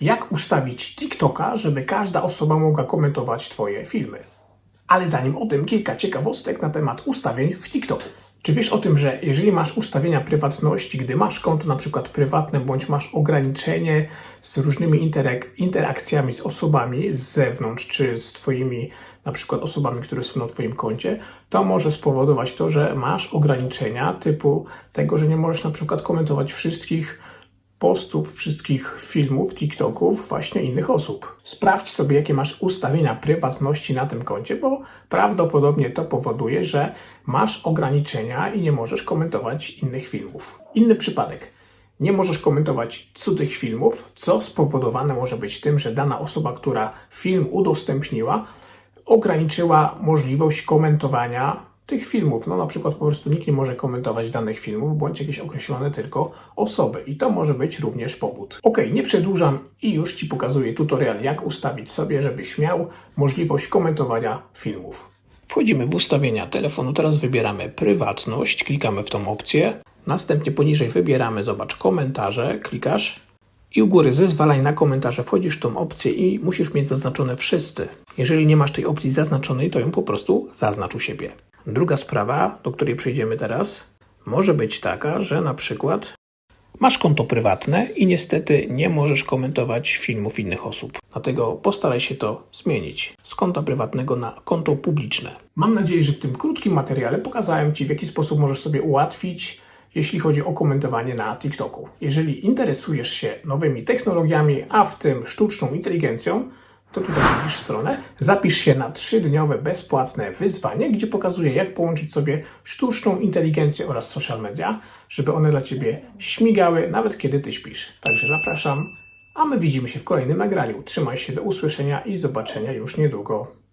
Jak ustawić TikToka, żeby każda osoba mogła komentować Twoje filmy? Ale zanim o tym, kilka ciekawostek na temat ustawień w TikToku. Czy wiesz o tym, że jeżeli masz ustawienia prywatności, gdy masz konto na przykład prywatne, bądź masz ograniczenie z różnymi interak- interakcjami z osobami z zewnątrz, czy z Twoimi na przykład osobami, które są na Twoim koncie, to może spowodować to, że masz ograniczenia typu tego, że nie możesz na przykład komentować wszystkich postów, wszystkich filmów, TikToków właśnie innych osób. Sprawdź sobie, jakie masz ustawienia prywatności na tym koncie, bo prawdopodobnie to powoduje, że masz ograniczenia i nie możesz komentować innych filmów. Inny przypadek. Nie możesz komentować cudzych filmów, co spowodowane może być tym, że dana osoba, która film udostępniła, ograniczyła możliwość komentowania tych filmów. No na przykład po prostu nikt nie może komentować danych filmów, bądź jakieś określone tylko osoby. I to może być również powód. Ok, nie przedłużam i już Ci pokazuję tutorial, jak ustawić sobie, żebyś miał możliwość komentowania filmów. Wchodzimy w ustawienia telefonu, teraz wybieramy prywatność, klikamy w tą opcję. Następnie poniżej wybieramy, zobacz, komentarze, klikasz i u góry zezwalaj na komentarze. Wchodzisz w tą opcję i musisz mieć zaznaczone wszyscy. Jeżeli nie masz tej opcji zaznaczonej, to ją po prostu zaznacz u siebie. Druga sprawa, do której przejdziemy teraz, może być taka, że na przykład masz konto prywatne i niestety nie możesz komentować filmów innych osób. Dlatego postaraj się to zmienić z konta prywatnego na konto publiczne. Mam nadzieję, że w tym krótkim materiale pokazałem Ci, w jaki sposób możesz sobie ułatwić jeśli chodzi o komentowanie na TikToku. Jeżeli interesujesz się nowymi technologiami, a w tym sztuczną inteligencją, to tutaj widzisz stronę. Zapisz się na trzydniowe bezpłatne wyzwanie, gdzie pokazuję, jak połączyć sobie sztuczną inteligencję oraz social media, żeby one dla Ciebie śmigały, nawet kiedy Ty śpisz. Także zapraszam, a my widzimy się w kolejnym nagraniu. Trzymaj się, do usłyszenia i zobaczenia już niedługo.